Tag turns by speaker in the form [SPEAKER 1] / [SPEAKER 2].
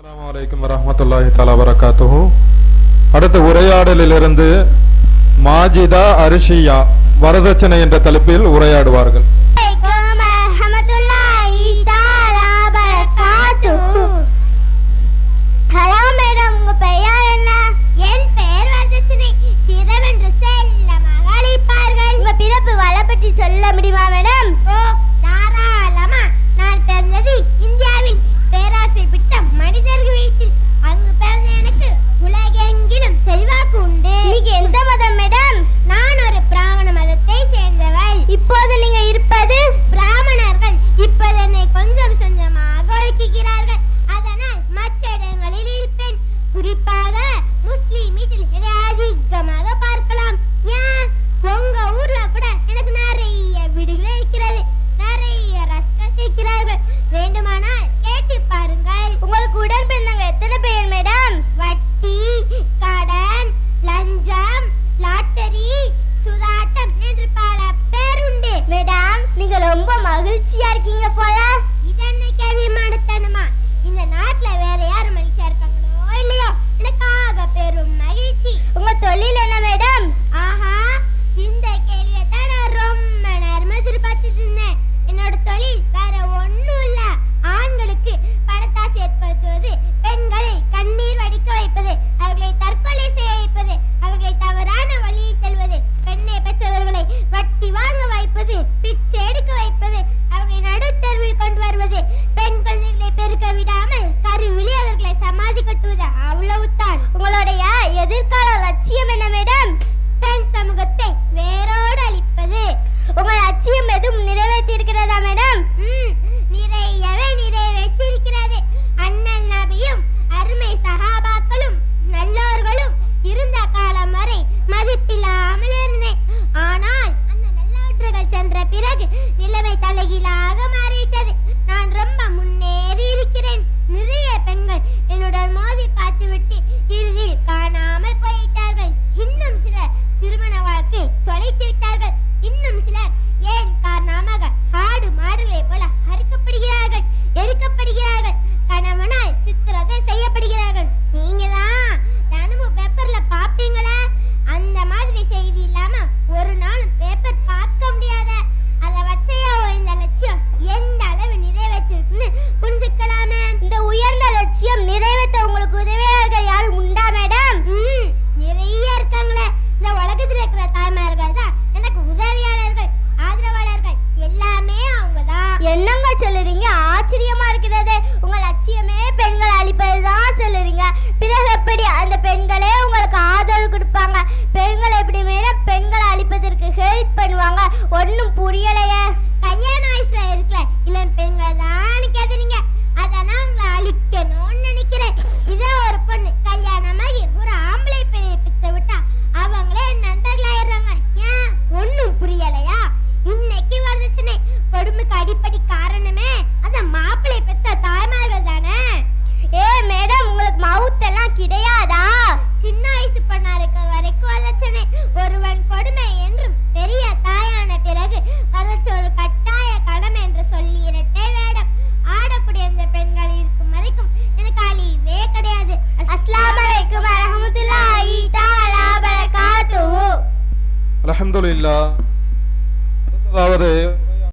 [SPEAKER 1] அஸ்லாம் வலைக்கம் வரமத்துல்லாஹி தலா வரகாத்துஹு அடுத்த உரையாடலிலிருந்து மாஜிதா அரிஷியா வரதட்சணை என்ற தலைப்பில் உரையாடுவார்கள்.
[SPEAKER 2] Luciarguinha Pará பிறகு நிலைமை தலைகிலா
[SPEAKER 1] அலமதுல்லா அதாவது